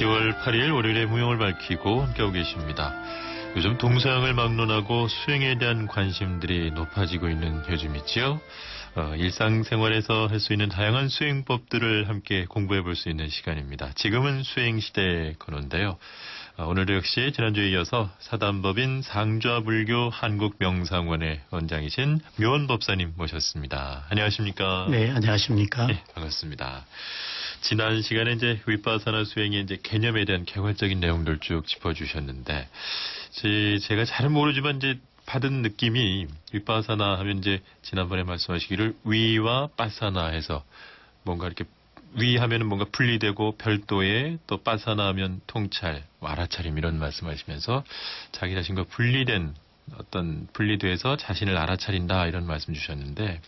10월 8일 월요일에 무용을 밝히고 함께하고 계십니다. 요즘 동서양을 막론하고 수행에 대한 관심들이 높아지고 있는 요즘이지요. 어, 일상생활에서 할 수 있는 다양한 수행법들을 함께 공부해 볼 수 있는 시간입니다. 지금은 수행시대 코너인데요. 어, 오늘도 역시 지난주에 이어서 사단법인 상좌불교 한국명상원의 원장이신 묘원 법사님 모셨습니다. 안녕하십니까? 네, 안녕하십니까. 네, 반갑습니다. 지난 시간에 이제 윗바사나 수행의 이제 개념에 대한 개괄적인 내용들 쭉 짚어주셨는데, 제, 제가 잘 모르지만 이제 받은 느낌이 윗바사나 하면 이제 지난번에 말씀하시기를 위와 바사나 해서 뭔가 이렇게 위 하면은 뭔가 분리되고 별도의 또 바사나 하면 통찰, 뭐 알아차림 이런 말씀하시면서 자기 자신과 분리된 어떤 분리돼서 자신을 알아차린다 이런 말씀 주셨는데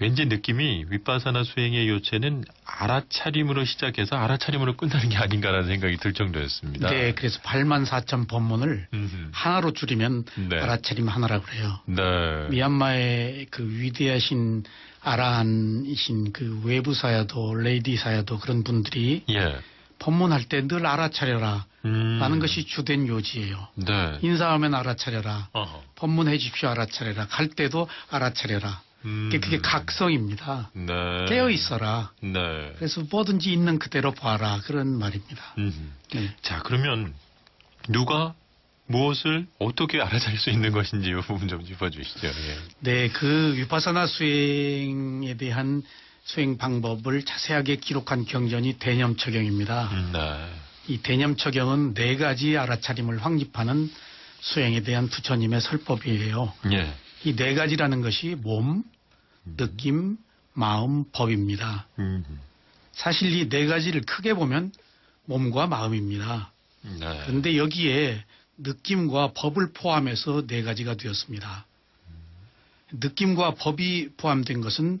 왠지 느낌이 윗바사나 수행의 요체는 알아차림으로 시작해서 알아차림으로 끝나는 게 아닌가라는 생각이 들 정도였습니다. 네, 그래서 8만 4천 법문을 음흠. 하나로 줄이면 네. 알아차림 하나라고 그래요. 네. 미얀마의 그 위대하신 아라한이신 그 외부 사야도 레이디 사야도 그런 분들이 예. 법문할 때 늘 알아차려라 음. 라는 것이 주된 요지예요. 네. 인사하면 알아차려라. 어허. 법문해 주십시오 알아차려라. 갈 때도 알아차려라. 음. 그게, 각성입니다. 네. 깨어 있어라. 네. 그래서 뭐든지 있는 그대로 봐라. 그런 말입니다. 음. 네. 자, 그러면 누가 무엇을 어떻게 알아차릴 수 있는 것인지 이 부분 좀 짚어주시죠. 예. 네, 그 위파사나 수행에 대한 수행 방법을 자세하게 기록한 경전이 대념처경입니다. 음, 네. 이 대념처경은 네 가지 알아차림을 확립하는 수행에 대한 부처님의 설법이에요. 예. 이 네 가지라는 것이 몸, 느낌, 마음, 법입니다. 음. 사실 이 네 가지를 크게 보면 몸과 마음입니다. 네. 그런데 여기에 느낌과 법을 포함해서 네 가지가 되었습니다. 느낌과 법이 포함된 것은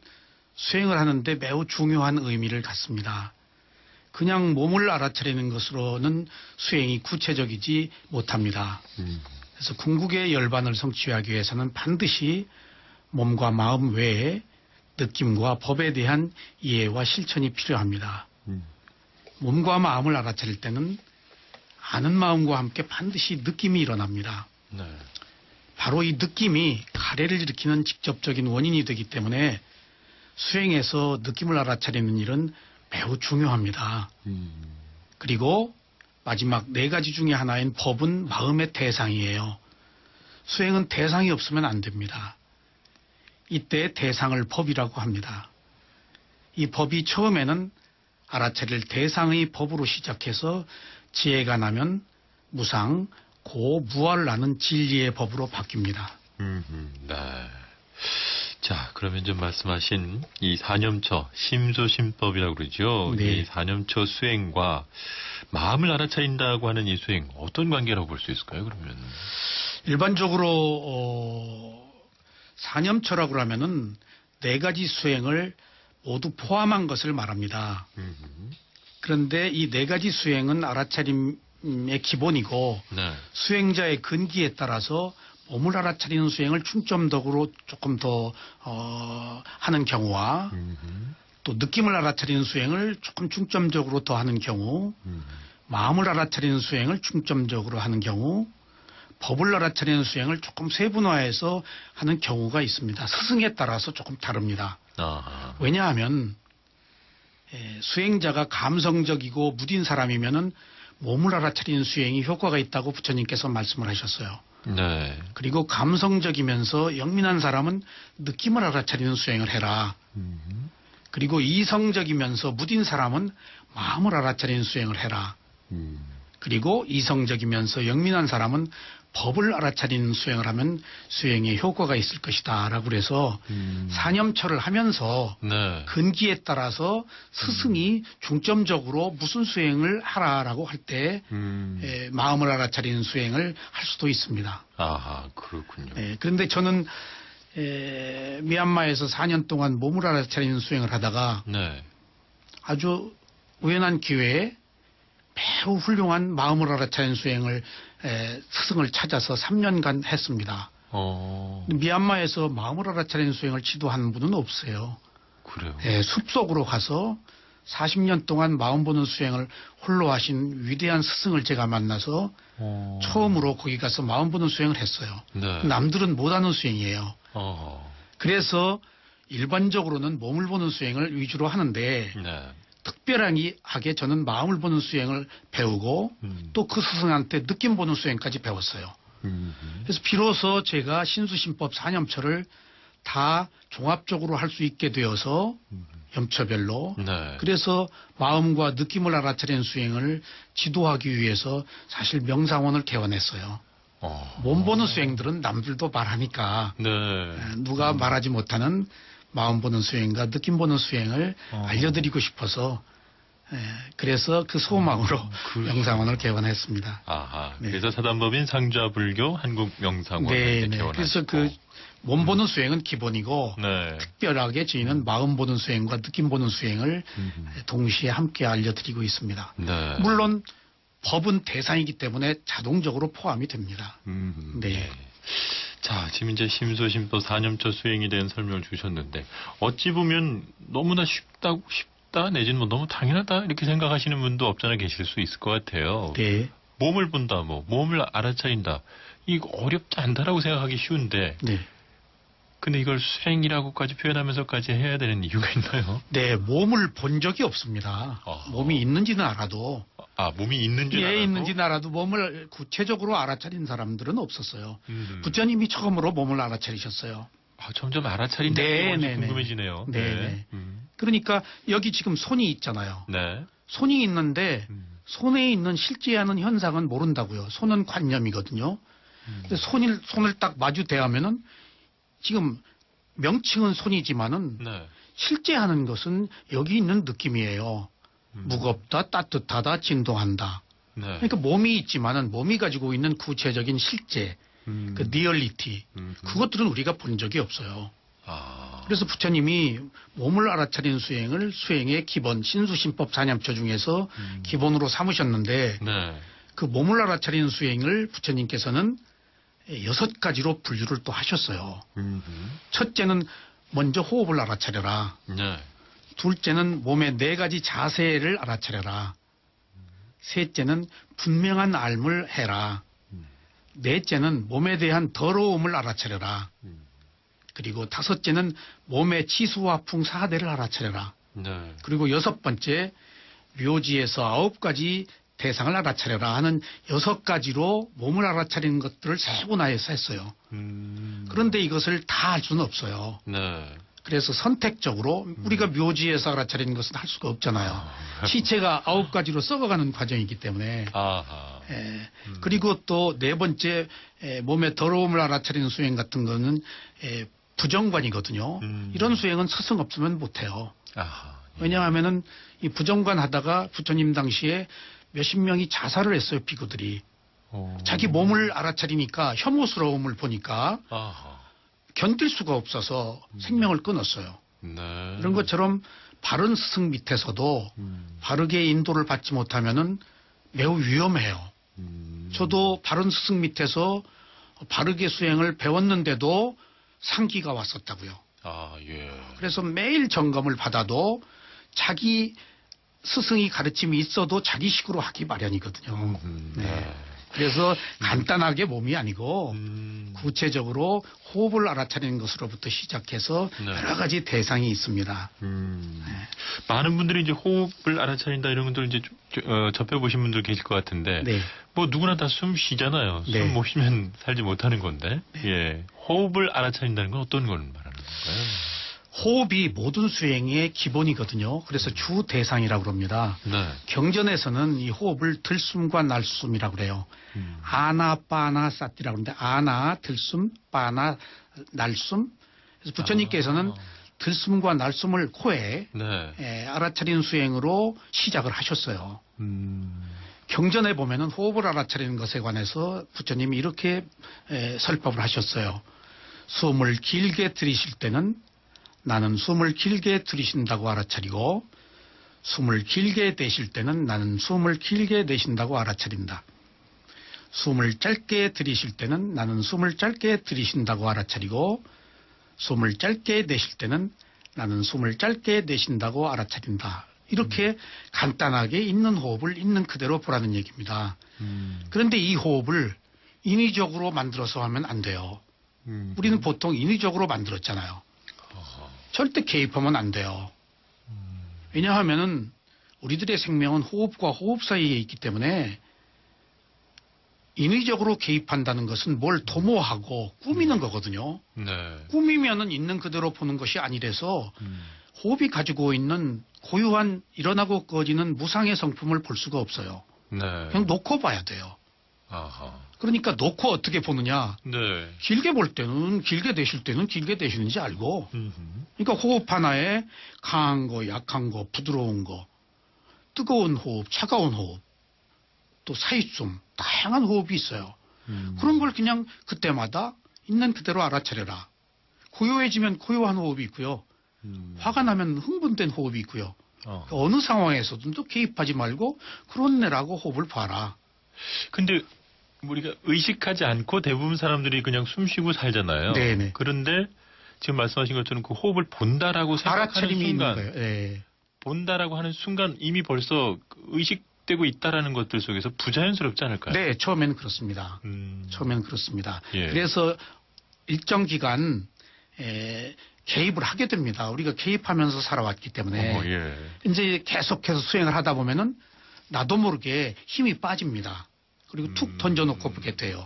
수행을 하는데 매우 중요한 의미를 갖습니다. 그냥 몸을 알아차리는 것으로는 수행이 구체적이지 못합니다. 음. 그래서 궁극의 열반을 성취하기 위해서는 반드시 몸과 마음 외에 느낌과 법에 대한 이해와 실천이 필요합니다. 음. 몸과 마음을 알아차릴 때는 아는 마음과 함께 반드시 느낌이 일어납니다. 네. 바로 이 느낌이 가래를 일으키는 직접적인 원인이 되기 때문에 수행에서 느낌을 알아차리는 일은 매우 중요합니다. 음. 그리고 마지막 네 가지 중에 하나인 법은 마음의 대상이에요. 수행은 대상이 없으면 안 됩니다. 이때 대상을 법이라고 합니다. 이 법이 처음에는 알아차릴 대상의 법으로 시작해서 지혜가 나면 무상, 고, 무화를 나는 진리의 법으로 바뀝니다. 음, 네. 자, 그러면 좀 말씀하신 이 사념처, 심소심법이라고 그러죠. 네. 이 사념처 수행과 마음을 알아차린다고 하는 이 수행, 어떤 관계라고 볼 수 있을까요, 그러면? 일반적으로 어, 사념처라고 하면은 네 가지 수행을 모두 포함한 것을 말합니다. 음, 그런데 이 네 가지 수행은 알아차림의 기본이고 네. 수행자의 근기에 따라서 몸을 알아차리는 수행을 중점적으로 조금 더 어, 하는 경우와 음, 또 느낌을 알아차리는 수행을 조금 중점적으로 더 하는 경우 음, 마음을 알아차리는 수행을 중점적으로 하는 경우 법을 알아차리는 수행을 조금 세분화해서 하는 경우가 있습니다. 스승에 따라서 조금 다릅니다. 아, 왜냐하면 에, 수행자가 감성적이고 무딘 사람이면은 몸을 알아차리는 수행이 효과가 있다고 부처님께서 말씀을 하셨어요. 네. 그리고 감성적이면서 영민한 사람은 느낌을 알아차리는 수행을 해라. 음, 그리고 이성적이면서 무딘 사람은 마음을 알아차리는 수행을 해라. 음, 그리고 이성적이면서 영민한 사람은 법을 알아차리는 수행을 하면 수행에 효과가 있을 것이다. 라고 그래서 음. 사념처를 하면서 네. 근기에 따라서 스승이 중점적으로 무슨 수행을 하라라고 할때 음. 마음을 알아차리는 수행을 할 수도 있습니다. 아하, 그렇군요. 예, 그런데 저는 에, 미얀마에서 4년 동안 몸을 알아차리는 수행을 하다가 네. 아주 우연한 기회에 매우 훌륭한 마음을 알아차리는 수행을 에, 스승을 찾아서 3년간 했습니다. 어, 미얀마에서 마음을 알아차리는 수행을 지도하는 분은 없어요. 그래요. 예, 숲속으로 가서 40년 동안 마음 보는 수행을 홀로 하신 위대한 스승을 제가 만나서 어. 처음으로 거기 가서 마음 보는 수행을 했어요. 네. 남들은 못하는 수행이에요. 어. 그래서 일반적으로는 몸을 보는 수행을 위주로 하는데 네. 특별하게 저는 마음을 보는 수행을 배우고 음. 또그 스승한테 느낌 보는 수행까지 배웠어요. 음. 그래서 비로소 제가 신수신법 사념처를 다 종합적으로 할 수 있게 되어서 염처별로 네. 그래서 마음과 느낌을 알아차리는 수행을 지도하기 위해서 사실 명상원을 개원했어요. 어. 몸 보는 수행들은 남들도 말하니까 네. 에, 누가 말하지 못하는 마음 보는 수행과 느낌 보는 수행을 어. 알려드리고 싶어서 에, 그래서 그 소망으로 그러시구나. 명상원을 개원했습니다. 아하. 네. 그래서 사단법인 상좌불교 한국명상원 네, 이제 네. 그래서 그 몸 보는 수행은 기본이고 네. 특별하게 저희는 마음 보는 수행과 느낌 보는 수행을 음. 동시에 함께 알려드리고 있습니다. 네. 물론 법은 대상이기 때문에 자동적으로 포함이 됩니다. 음, 네. 자, 지금 이제 심소심도 4년차 수행에 대한 설명을 주셨는데 어찌 보면 너무나 쉽다고 쉽 다 내지는 뭐 너무 당연하다 이렇게 생각하시는 분도 없잖아 계실 수 있을 것 같아요. 네, 몸을 본다, 뭐 몸을 알아차린다. 이거 어렵지 않다라고 생각하기 쉬운데 네, 근데 이걸 수행이라고까지 표현하면서까지 해야 되는 이유가 있나요? 네, 몸을 본 적이 없습니다. 어허. 몸이 있는지는 알아도 아, 몸이 있는 줄예 알아도? 있는지는 알아도 몸을 구체적으로 알아차린 사람들은 없었어요. 음. 부처님이 처음으로 몸을 알아차리셨어요. 아, 점점 알아차린다. 네, 네, 네, 네. 궁금해지네요. 네, 네. 음. 그러니까 여기 지금 손이 있잖아요. 네. 손이 있는데 음. 손에 있는 실제 하는 현상은 모른다고요. 손은 관념이거든요. 음. 근데 손을 손을 딱 마주 대하면은 지금 명칭은 손이지만은 네. 실제 하는 것은 여기 있는 느낌이에요. 음. 무겁다, 따뜻하다, 진동한다. 네. 그러니까 몸이 있지만은 몸이 가지고 있는 구체적인 실제, 음. 그 리얼리티, 음. 그것들은 우리가 본 적이 없어요. 아. 그래서 부처님이 몸을 알아차리는 수행을 수행의 기본 신수신법 사념처 중에서 음. 기본으로 삼으셨는데 네. 그 몸을 알아차리는 수행을 부처님께서는 여섯 가지로 분류를 또 하셨어요. 음. 첫째는 먼저 호흡을 알아차려라. 네. 둘째는 몸의 네 가지 자세를 알아차려라. 셋째는 분명한 알물 해라. 음. 넷째는 몸에 대한 더러움을 알아차려라. 음. 그리고 다섯째는 몸의 치수화풍 사대를 알아차려라. 네. 그리고 여섯 번째 묘지에서 아홉 가지 대상을 알아차려라 하는 여섯 가지로 몸을 알아차리는 것들을 세분화해서 했어요. 음. 그런데 이것을 다 할 수는 없어요. 네. 그래서 선택적으로 우리가 묘지에서 알아차리는 것은 할 수가 없잖아요. 아. 시체가 아홉 가지로 썩어가는 과정이기 때문에. 아하. 예. 음. 그리고 또 네 번째 에, 몸의 더러움을 알아차리는 수행 같은 거는 에, 부정관이거든요. 음. 이런 수행은 스승 없으면 못해요. 아하. 예. 왜냐하면은 이 부정관 하다가 부처님 당시에 몇십 명이 자살을 했어요, 비구들이. 어. 자기 몸을 알아차리니까 혐오스러움을 보니까 아하. 견딜 수가 없어서 생명을 끊었어요. 네. 이런 것처럼 바른 스승 밑에서도 음. 바르게 인도를 받지 못하면은 매우 위험해요. 음. 저도 바른 스승 밑에서 바르게 수행을 배웠는데도 상기가 왔었다고요. 아, 예. 그래서 매일 점검을 받아도 자기 스승이 가르침이 있어도 자기식으로 하기 마련이거든요. 음. 네. 네. 그래서 간단하게 몸이 아니고 음. 구체적으로 호흡을 알아차리는 것으로부터 시작해서 네. 여러 가지 대상이 있습니다. 음. 네. 많은 분들이 이제 호흡을 알아차린다 이런 분들 이제 좀, 어, 접해보신 분들 계실 것 같은데 네. 뭐 누구나 다 숨 쉬잖아요. 네. 숨못 쉬면 살지 못하는 건데. 네. 예. 호흡을 알아차린다는 건 어떤 걸 말하는 건가요? 호흡이 모든 수행의 기본이거든요. 그래서 주 대상이라고 그럽니다. 네. 경전에서는 이 호흡을 들숨과 날숨이라고 그래요. 음. 아나 빠나 사띠라고 그러는데 아나 들숨 빠나 날숨. 그래서 부처님께서는 아. 들숨과 날숨을 코에 네. 에, 알아차리는 수행으로 시작을 하셨어요. 음. 경전에 보면은 호흡을 알아차리는 것에 관해서 부처님이 이렇게 에, 설법을 하셨어요. 숨을 길게 들이실 때는 나는 숨을 길게 들이신다고 알아차리고 숨을 길게 내쉴 때는 나는 숨을 길게 내쉰다고 알아차린다. 숨을 짧게 들이실 때는 나는 숨을 짧게 들이신다고 알아차리고 숨을 짧게 내쉴 때는 나는 숨을 짧게 내쉰다고 알아차린다. 이렇게 간단하게 있는 호흡을 있는 그대로 보라는 얘기입니다. 음. 그런데 이 호흡을 인위적으로 만들어서 하면 안 돼요. 음. 우리는 보통 인위적으로 만들었잖아요. 절대 개입하면 안 돼요. 왜냐하면은 우리들의 생명은 호흡과 호흡 사이에 있기 때문에 인위적으로 개입한다는 것은 뭘 도모하고 꾸미는 거거든요. 네. 꾸미면은 있는 그대로 보는 것이 아니라서 음. 호흡이 가지고 있는 고유한 일어나고 꺼지는 무상의 성품을 볼 수가 없어요. 네. 그냥 놓고 봐야 돼요. 아하. 그러니까 놓고 어떻게 보느냐. 네. 길게 볼 때는 길게 되실 때는 길게 되시는지 알고 음흠. 그러니까 호흡 하나에 강한 거, 약한 거, 부드러운 거, 뜨거운 호흡, 차가운 호흡, 또 사이숨, 다양한 호흡이 있어요. 음. 그런 걸 그냥 그때마다 있는 그대로 알아차려라. 고요해지면 고요한 호흡이 있고요. 음. 화가 나면 흥분된 호흡이 있고요. 어. 어느 상황에서든 또 개입하지 말고 그런 내라고 호흡을 봐라. 근데 우리가 의식하지 않고 대부분 사람들이 그냥 숨 쉬고 살잖아요. 네네. 그런데 지금 말씀하신 것처럼 그 호흡을 본다라고 생각하는 순간. 예. 본다라고 하는 순간 이미 벌써 의식되고 있다라는 것들 속에서 부자연스럽지 않을까요? 네, 처음에는 그렇습니다. 음. 처음에는 그렇습니다. 예. 그래서 일정 기간 에, 개입을 하게 됩니다. 우리가 개입하면서 살아왔기 때문에 어, 예. 이제 계속해서 수행을 하다 보면은 나도 모르게 힘이 빠집니다. 그리고 툭 음. 던져놓고 보게 돼요.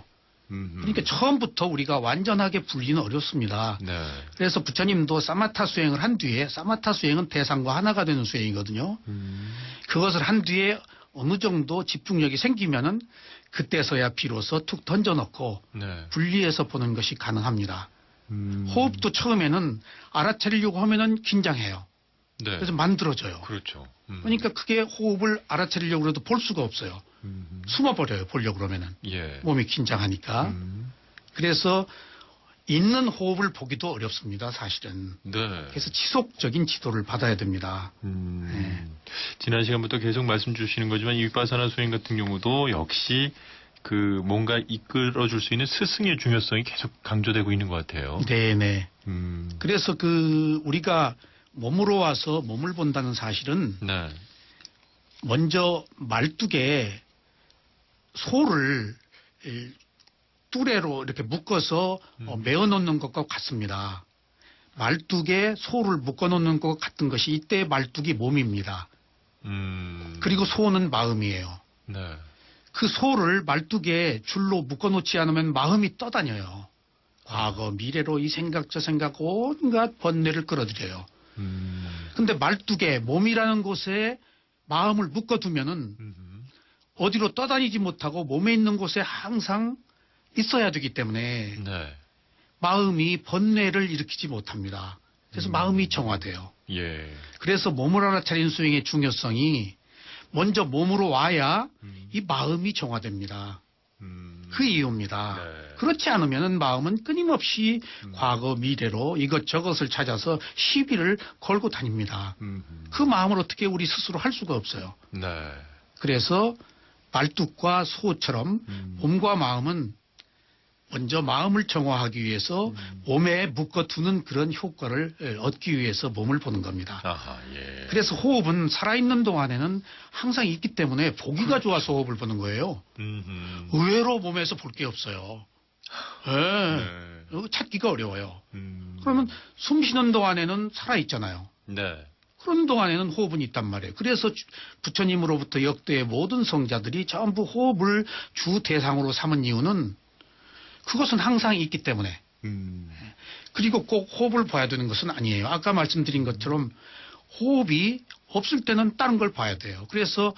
음. 그러니까 처음부터 우리가 완전하게 분리는 어렵습니다. 네. 그래서 부처님도 사마타 수행을 한 뒤에 사마타 수행은 대상과 하나가 되는 수행이거든요. 음. 그것을 한 뒤에 어느 정도 집중력이 생기면은 그때서야 비로소 툭 던져놓고 네. 분리해서 보는 것이 가능합니다. 음. 호흡도 처음에는 알아차리려고 하면은 긴장해요. 네. 그래서 만들어져요. 그렇죠. 음. 그러니까 크게 호흡을 알아차리려고 해도 볼 수가 없어요. 음. 숨어버려요. 보려고 그러면은. 예. 몸이 긴장하니까. 음. 그래서 있는 호흡을 보기도 어렵습니다. 사실은. 네. 그래서 지속적인 지도를 받아야 됩니다. 음, 네. 지난 시간부터 계속 말씀 주시는 거지만 이 위파사나 수행 같은 경우도 역시 그 뭔가 이끌어 줄 수 있는 스승의 중요성이 계속 강조되고 있는 것 같아요. 네네. 음, 그래서 그 우리가 몸으로 와서 몸을 본다는 사실은 네. 먼저 말뚝에 소를 이 뚜레로 이렇게 묶어서 어, 음. 메어 놓는 것과 같습니다. 말뚝에 소를 묶어 놓는 것 같은 것이 이때 말뚝이 몸입니다. 음, 그리고 소는 마음이에요. 네. 그 소를 말뚝에 줄로 묶어 놓지 않으면 마음이 떠다녀요. 과거, 미래로 이 생각 저 생각 온갖 번뇌를 끌어들여요. 음, 근데 말뚝에 몸이라는 곳에 마음을 묶어두면은 음, 어디로 떠다니지 못하고 몸에 있는 곳에 항상 있어야 되기 때문에 네. 마음이 번뇌를 일으키지 못합니다. 그래서 음. 마음이 정화돼요. 예. 그래서 몸을 알아차린 수행의 중요성이 먼저 몸으로 와야 음, 이 마음이 정화됩니다. 음, 그 이유입니다. 네. 그렇지 않으면 마음은 끊임없이 음. 과거, 미래로 이것저것을 찾아서 시비를 걸고 다닙니다. 음, 그 마음을 어떻게 우리 스스로 할 수가 없어요. 네. 그래서 말뚝과 소처럼 음, 몸과 마음은 먼저 마음을 정화하기 위해서 음. 몸에 묶어두는 그런 효과를 에, 얻기 위해서 몸을 보는 겁니다. 아하, 예. 그래서 호흡은 살아있는 동안에는 항상 있기 때문에 보기가 좋아서 호흡을 보는 거예요. 음, 음. 의외로 몸에서 볼 게 없어요. 예. 네. 이거 찾기가 어려워요. 음, 그러면 숨 쉬는 동안에는 살아있잖아요. 네. 그런 동안에는 호흡은 있단 말이에요. 그래서 주- 부처님으로부터 역대의 모든 성자들이 전부 호흡을 주 대상으로 삼은 이유는 그것은 항상 있기 때문에 음, 그리고 꼭 호흡을 봐야 되는 것은 아니에요. 아까 말씀드린 것처럼 호흡이 없을 때는 다른 걸 봐야 돼요. 그래서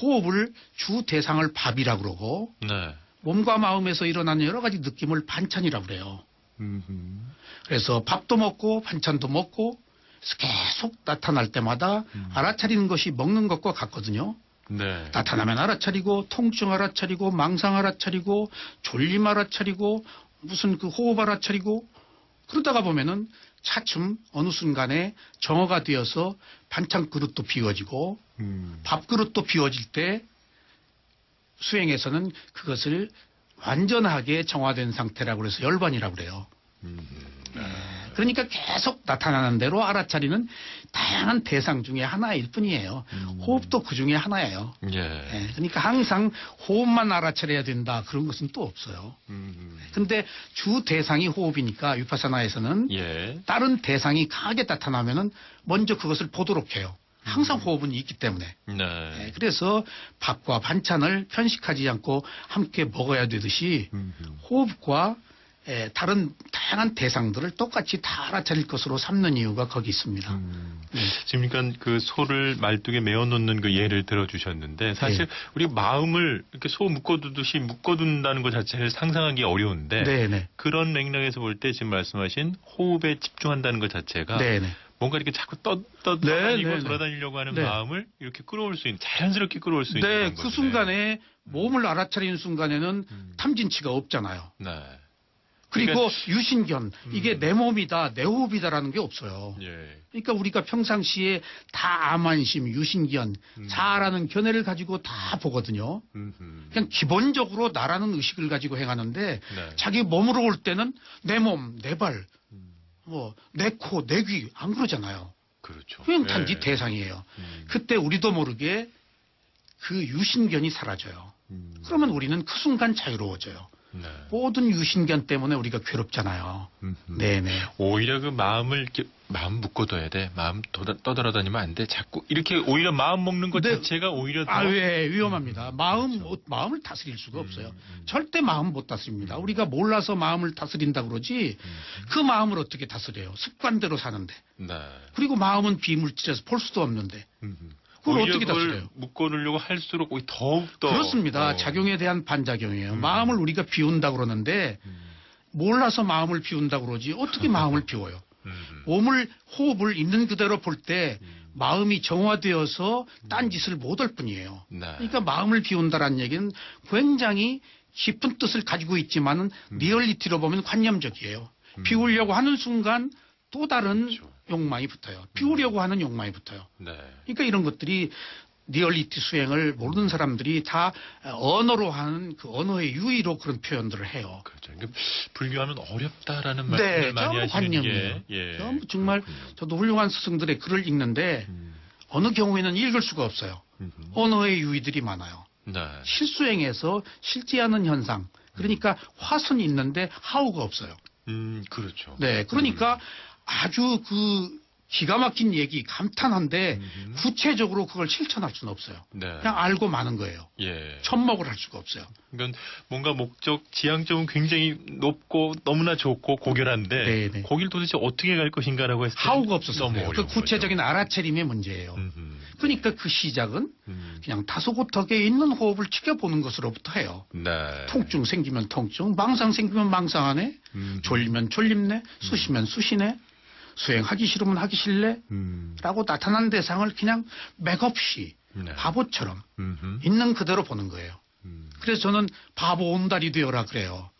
호흡을 주 대상을 밥이라 그러고 네. 몸과 마음에서 일어나는 여러 가지 느낌을 반찬이라 그래요. 음, 음. 그래서 밥도 먹고 반찬도 먹고 계속 나타날 때마다 음. 알아차리는 것이 먹는 것과 같거든요. 네. 나타나면 알아차리고 통증 알아차리고 망상 알아차리고 졸림 알아차리고 무슨 그 호흡 알아차리고 그러다가 보면은 차츰 어느 순간에 정어가 되어서 반찬 그릇도 비워지고 음, 밥 그릇도 비워질 때 수행에서는 그것을 완전하게 정화된 상태라고 그래서 열반이라고 그래요. 음, 네. 그러니까 계속 나타나는 대로 알아차리는 다양한 대상 중에 하나일 뿐이에요. 음. 호흡도 그 중에 하나예요. 예. 예, 그러니까 항상 호흡만 알아차려야 된다 그런 것은 또 없어요. 음. 근데 주 대상이 호흡이니까 위파사나에서는 예. 다른 대상이 강하게 나타나면은 먼저 그것을 보도록 해요. 항상 호흡은 있기 때문에. 네. 예, 그래서 밥과 반찬을 편식하지 않고 함께 먹어야 되듯이 음. 호흡과 예, 다른 다양한 대상들을 똑같이 다 알아차릴 것으로 삼는 이유가 거기 있습니다. 음. 네. 지금 그러니까 그 소를 말뚝에 메어 놓는 그 예를 들어주셨는데 사실 네. 우리 마음을 이렇게 소 묶어두듯이 묶어둔다는 것 자체를 상상하기 어려운데 네, 네. 그런 맥락에서 볼 때 지금 말씀하신 호흡에 집중한다는 것 자체가 네, 네. 뭔가 이렇게 자꾸 떠, 떠, 네. 돌아다니려고 하는 네. 마음을 이렇게 끌어올 수 있는 자연스럽게 끌어올 수 있는 네, 방법이네요. 그 순간에 몸을 알아차리는 순간에는 음. 탐진치가 없잖아요. 네. 그리고 유신견, 음. 이게 내 몸이다, 내 호흡이다라는 게 없어요. 예. 그러니까 우리가 평상시에 다 암안심, 유신견, 음. 자라는 견해를 가지고 다 보거든요. 음흠. 그냥 기본적으로 나라는 의식을 가지고 행하는데 네. 자기 몸으로 올 때는 내 몸, 내 발, 음. 뭐내 코, 내 귀 안 그러잖아요. 그렇죠. 그냥 단지 예. 대상이에요. 음. 그때 우리도 모르게 그 유신견이 사라져요. 음. 그러면 우리는 그 순간 자유로워져요. 네. 모든 유신견 때문에 우리가 괴롭잖아요. 음흠. 네네. 오히려 그 마음을 이렇게 마음 묶어둬야 돼. 마음 도다, 떠돌아다니면 안 돼. 자꾸 이렇게 오히려 마음 먹는 것 네. 자체가 오히려 더 아, 왜 위험합니다. 마음, 그렇죠. 못- 마음을 다스릴 수가 없어요. 음, 음. 절대 마음 못 다스립니다. 우리가 몰라서 마음을 다스린다 그러지 음. 그 마음을 어떻게 다스려요? 습관대로 사는데. 네. 그리고 마음은 비물질에서 볼 수도 없는데. 그걸 어떻게 다스려요? 묶어놓으려고 할수록 오히려 더욱 더 그렇습니다. 어. 작용에 대한 반작용이에요. 음. 마음을 우리가 비운다 그러는데 음. 몰라서 마음을 비운다 그러지 어떻게 마음을 비워요? 음흠. 몸을 호흡을 있는 그대로 볼때 음. 마음이 정화되어서 딴 짓을 못할 뿐이에요. 네. 그러니까 마음을 비운다라는 얘기는 굉장히 깊은 뜻을 가지고 있지만은 리얼리티로 보면 관념적이에요. 음. 비우려고 하는 순간 또 다른 그렇죠. 욕망이 붙어요. 비우려고 하는 욕망이 붙어요. 네. 그러니까 이런 것들이 리얼리티 수행을 모르는 사람들이 다 언어로 하는 그 언어의 유의로 그런 표현들을 해요. 그렇죠. 그러니까 불교하면 어렵다라는 네, 말씀을 많이 하시는 관념이에요. 게 예. 전부 정말 그렇군요. 저도 훌륭한 스승들의 글을 읽는데 음. 어느 경우에는 읽을 수가 없어요. 음흠. 언어의 유의들이 많아요. 네. 실수행에서 실제하는 현상. 그러니까 화선이 있는데 하우가 없어요. 음, 그렇죠. 네, 그러니까 아주 그 기가 막힌 얘기, 감탄한데 음흠. 구체적으로 그걸 실천할 수는 없어요. 네. 그냥 알고 마는 거예요. 예. 접목을 할 수가 없어요. 그러니까 뭔가 목적 지향점은 굉장히 높고 너무나 좋고 고결한데 네, 네. 거길 도대체 어떻게 갈 것인가라고 했을 때 하우가 그래요. 그 구체적인 알아차림의 문제예요. 음흠. 그러니까 그 시작은 음. 그냥 다소곳하게 있는 호흡을 지켜보는 것으로부터 해요. 네. 통증 생기면 통증, 망상 생기면 망상하네, 음. 졸리면 졸립네, 쑤시면 쑤시네, 수행하기 싫으면 하기 싫네, 음. 라고 나타난 대상을 그냥 맥없이 네. 바보처럼 음흠. 있는 그대로 보는 거예요. 음. 그래서 저는 바보 온달이 되어라 그래요.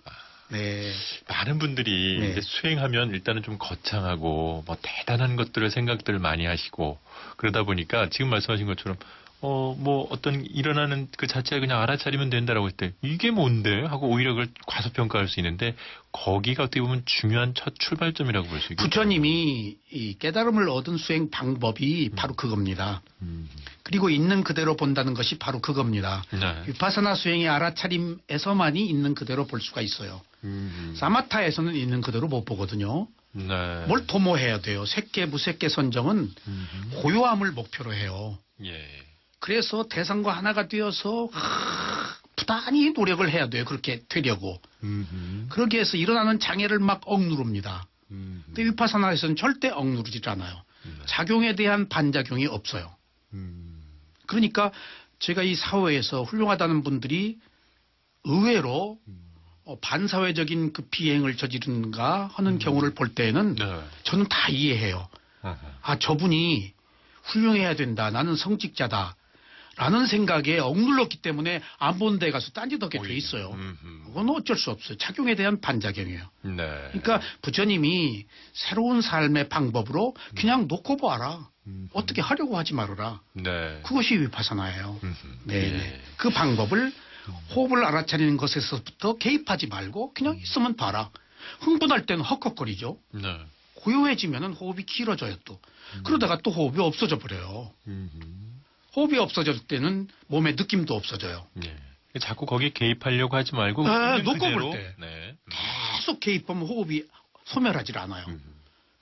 네. 많은 분들이 네. 이제 수행하면 일단은 좀 거창하고 뭐 대단한 것들을 생각들을 많이 하시고 그러다 보니까 지금 말씀하신 것처럼 어 뭐 어떤 일어나는 그 자체를 그냥 알아차리면 된다라고 했을 때 이게 뭔데 하고 오히려 그걸 과소평가할 수 있는데 거기가 어떻게 보면 중요한 첫 출발점이라고 볼 수 있겠죠. 부처님이 이 깨달음을 얻은 수행 방법이 바로 그겁니다. 음. 그리고 있는 그대로 본다는 것이 바로 그겁니다. 네. 위파사나 수행의 알아차림에서만이 있는 그대로 볼 수가 있어요. 음. 사마타에서는 있는 그대로 못 보거든요. 네. 뭘 도모해야 돼요. 색계, 무색계 선정은 음. 고요함을 목표로 해요. 예. 그래서 대상과 하나가 되어서 하, 부단히 노력을 해야 돼요. 그렇게 되려고. 음. 그러기 위해서 일어나는 장애를 막 억누릅니다. 음. 근데 위파사나에서는 절대 억누르질 않아요. 네. 작용에 대한 반작용이 없어요. 음. 그러니까 제가 이 사회에서 훌륭하다는 분들이 의외로 음. 어, 반사회적인 그 비행을 저지른가 하는 경우를 볼 때에는 네. 저는 다 이해해요. 어허. 아, 저분이 훌륭해야 된다. 나는 성직자다. 라는 생각에 억눌렀기 때문에 안 본 데 가서 딴짓하게 돼. 있어요. 음흠. 그건 어쩔 수 없어요. 작용에 대한 반작용이에요. 네. 그러니까 부처님이 새로운 삶의 방법으로 그냥 놓고 봐라. 음. 어떻게 하려고 하지 말아라. 네. 그것이 위파사나예요. 음흠. 네, 예. 네. 그 방법을 호흡을 알아차리는 것에서부터 개입하지 말고 그냥 있으면 봐라. 흥분할 때는 헉헉거리죠. 네. 고요해지면은 호흡이 길어져요 또. 그러다가 또 호흡이 없어져 버려요. 음. 호흡이 없어질 때는 몸의 느낌도 없어져요. 예. 자꾸 거기에 개입하려고 하지 말고 아, 있는 놓고 볼. 때. 네. 계속 개입하면 호흡이 소멸하지 않아요. 음.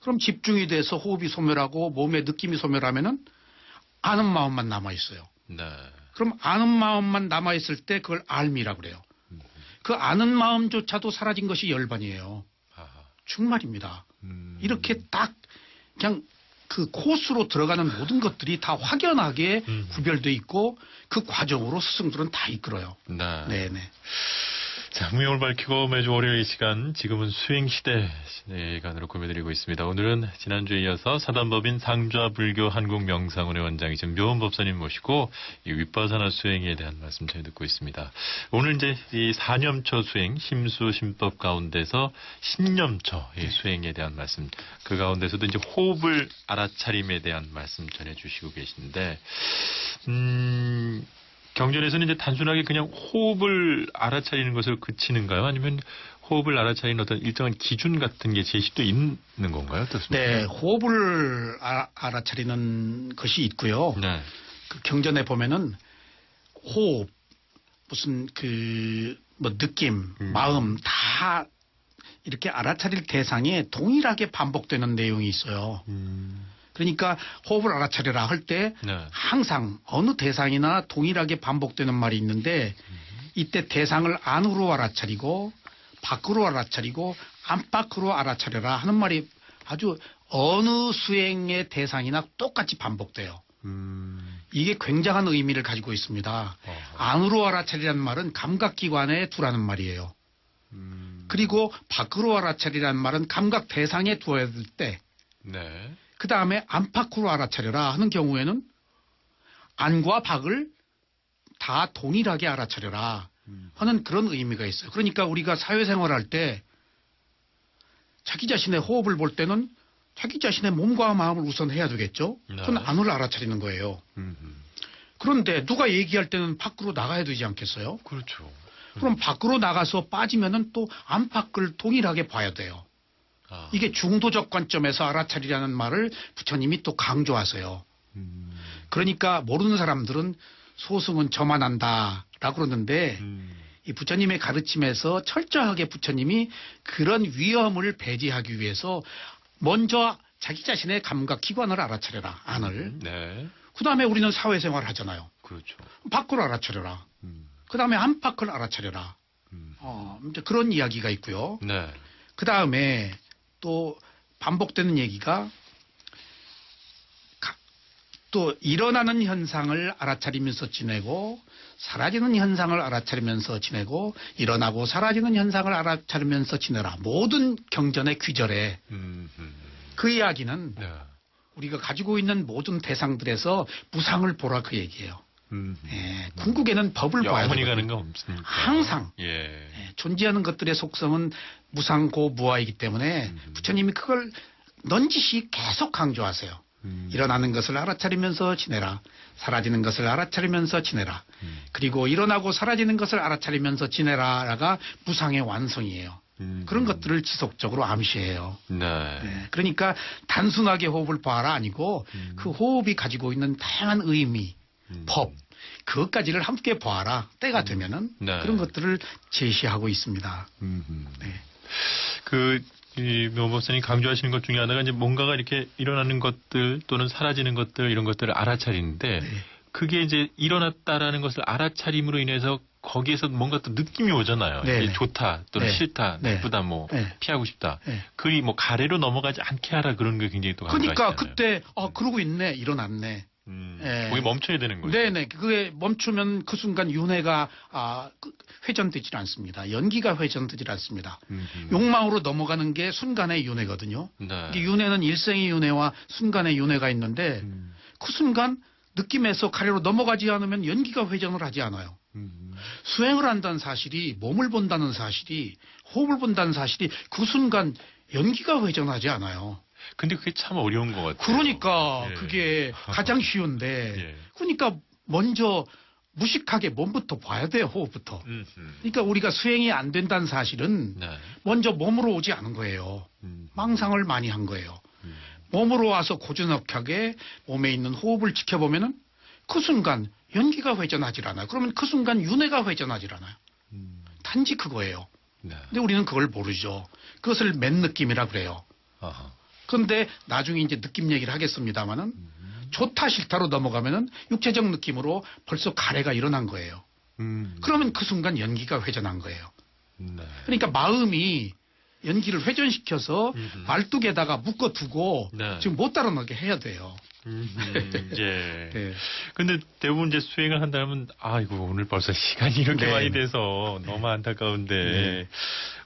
그럼 집중이 돼서 호흡이 소멸하고 몸의 느낌이 소멸하면은 아는 마음만 남아 있어요. 네. 그럼 아는 마음만 남아 있을 때 그걸 알미라 그래요. 그 아는 마음조차도 사라진 것이 열반이에요. 아하. 정말입니다. 음. 이렇게 딱 그냥 그 코스로 들어가는 모든 것들이 다 확연하게 음. 구별돼 있고 그 과정으로 스승들은 다 이끌어요. 네. 네네. 자, 무용을 밝히고 매주 월요일 이 시간, 지금은 수행시대 시간으로 꾸며드리고 있습니다. 오늘은 지난주에 이어서 사단법인 상좌불교 한국명상원의 원장이신 묘원 법사님 모시고 이 윗바사나 수행에 대한 말씀 잘 듣고 있습니다. 오늘 이제 이 사념처 수행, 심수, 심법 가운데서 신념처 이 수행에 대한 말씀, 그 가운데서도 이제 호흡을 알아차림에 대한 말씀 전해주시고 계신데, 음, 경전에서는 이제 단순하게 그냥 호흡을 알아차리는 것을 그치는가요? 아니면 호흡을 알아차리는 어떤 일정한 기준 같은 게 제시도 있는 건가요? 어떻습니까? 네, 호흡을 아- 알아차리는 것이 있고요. 네. 그 경전에 보면은 호흡, 무슨 그 뭐 느낌, 음. 마음 다 이렇게 알아차릴 대상에 동일하게 반복되는 내용이 있어요. 음, 그러니까 호흡을 알아차려라 할때 네. 항상 어느 대상이나 동일하게 반복되는 말이 있는데 이때 대상을 안으로 알아차리고 밖으로 알아차리고 안팎으로 알아차려라 하는 말이 아주 어느 수행의 대상이나 똑같이 반복돼요. 음, 이게 굉장한 의미를 가지고 있습니다. 어허. 안으로 알아차리라는 말은 감각기관에 두라는 말이에요. 음, 그리고 밖으로 알아차리라는 말은 감각 대상에 두어야 될 때, 네. 그 다음에 안팎으로 알아차려라 하는 경우에는 안과 밖을 다 동일하게 알아차려라 음, 하는 그런 의미가 있어요. 그러니까 우리가 사회생활할 때 자기 자신의 호흡을 볼 때는 자기 자신의 몸과 마음을 우선 해야 되겠죠. 그건 네. 안을 알아차리는 거예요. 그런데 누가 얘기할 때는 밖으로 나가야 되지 않겠어요? 그렇죠. 그럼 밖으로 나가서 빠지면은 또 안팎을 동일하게 봐야 돼요. 아, 이게 중도적 관점에서 알아차리라는 말을 부처님이 또 강조하세요. 음, 그러니까 모르는 사람들은 소승은 저만 한다라고 그러는데 음, 이 부처님의 가르침에서 철저하게 부처님이 그런 위험을 배제하기 위해서 먼저 자기 자신의 감각 기관을 알아차려라 안을 네. 그 다음에 우리는 사회생활을 하잖아요 그렇죠. 밖으로 알아차려라 음, 그 다음에 안팎을 알아차려라 음. 어, 이제 그런 이야기가 있고요 네. 그 다음에 또 반복되는 얘기가 가- 또 일어나는 현상을 알아차리면서 지내고 사라지는 현상을 알아차리면서 지내고 일어나고 사라지는 현상을 알아차리면서 지내라. 모든 경전의 귀절에 그 이야기는 네. 우리가 가지고 있는 모든 대상들에서 무상을 보라 그 얘기예요. 음, 예, 궁극에는 법을 봐야 되거든요. 가는 거 없습니까? 항상. 예. 예, 존재하는 것들의 속성은 무상고 무아이기 때문에 음. 부처님이 그걸 넌지시 계속 강조하세요. 음, 일어나는 것을 알아차리면서 지내라. 사라지는 것을 알아차리면서 지내라. 음, 그리고 일어나고 사라지는 것을 알아차리면서 지내라가 무상의 완성이에요. 음, 그런 것들을 지속적으로 암시해요. 네. 네, 그러니까 단순하게 호흡을 봐라 아니고 음. 그 호흡이 가지고 있는 다양한 의미, 음. 법, 그것까지를 함께 봐라. 때가 되면은 네. 그런 것들을 제시하고 있습니다. 음. 네. 그, 이, 묘 법사님 강조하시는 것 중에 하나가 이제 뭔가가 이렇게 일어나는 것들 또는 사라지는 것들 이런 것들을 알아차리는데 네. 그게 이제 일어났다라는 것을 알아차림으로 인해서 거기에서 뭔가 또 느낌이 오잖아요. 네. 좋다 또는 네. 싫다, 네. 나쁘다, 뭐 네. 피하고 싶다. 네. 그이 뭐 가래로 넘어가지 않게 하라 그런 게 굉장히 또 그러니까 강조하시잖아요. 그때 아 그러고 있네 일어났네. 음, 예. 거기 멈춰야 되는 거죠. 네네 그게 멈추면 그 순간 윤회가 아 그- 회전되질 않습니다. 연기가 회전되질 않습니다. 음, 음. 욕망으로 넘어가는 게 순간의 윤회거든요. 네. 윤회는 일생의 윤회와 순간의 윤회가 있는데 음, 그 순간 느낌에서 가래로 넘어가지 않으면 연기가 회전을 하지 않아요. 음, 수행을 한다는 사실이 몸을 본다는 사실이 호흡을 본다는 사실이 그 순간 연기가 회전하지 않아요. 근데 그게 참 어려운 것 같아요. 그러니까 예. 그게 가장 쉬운데 예. 그러니까 먼저 무식하게 몸부터 봐야 돼요, 호흡부터. 음, 그러니까 우리가 수행이 안 된다는 사실은 네. 먼저 몸으로 오지 않은 거예요. 음, 망상을 많이 한 거예요. 음. 몸으로 와서 고즈넉하게 몸에 있는 호흡을 지켜보면은 그 순간 연기가 회전하질 않아요. 그러면 그 순간 윤회가 회전하질 않아요. 음, 단지 그거예요. 네. 근데 우리는 그걸 모르죠. 그것을 맨 느낌이라 그래요. 아하. 그런데 나중에 이제 느낌 얘기를 하겠습니다마는 음, 좋다 싫다로 넘어가면은 육체적 느낌으로 벌써 가래가 일어난 거예요. 음. 그러면 그 순간 연기가 회전한 거예요. 네. 그러니까 마음이 연기를 회전시켜서 음흠. 말뚝에다가 묶어두고 네. 지금 못 따라나게 해야 돼요. 음, 예. 네. 근데 대부분 이제 수행을 한다면 아이고 오늘 벌써 시간이 이렇게 네. 많이 돼서 너무 안타까운데 네.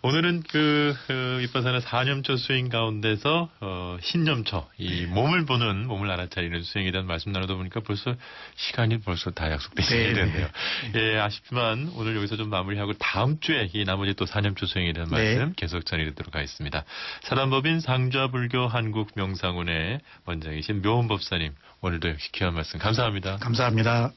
오늘은 그, 그 이빠사는 4년초 수행 가운데서 어, 신념초 이 네. 몸을 보는 몸을 알아차리는 수행에 대한 말씀 나누다 보니까 벌써 시간이 벌써 다 약속돼 네, 있어야 되네요. 네. 예, 아쉽지만 오늘 여기서 좀 마무리하고 다음 주에 이 나머지 또 4년초 수행에 대한 네. 말씀 계속 전해드리도록 하겠습니다. 사단법인 상좌불교 한국명상원의 원장이신 묘원법사님 오늘도 역시 귀한 말씀 감사합니다. 감사합니다.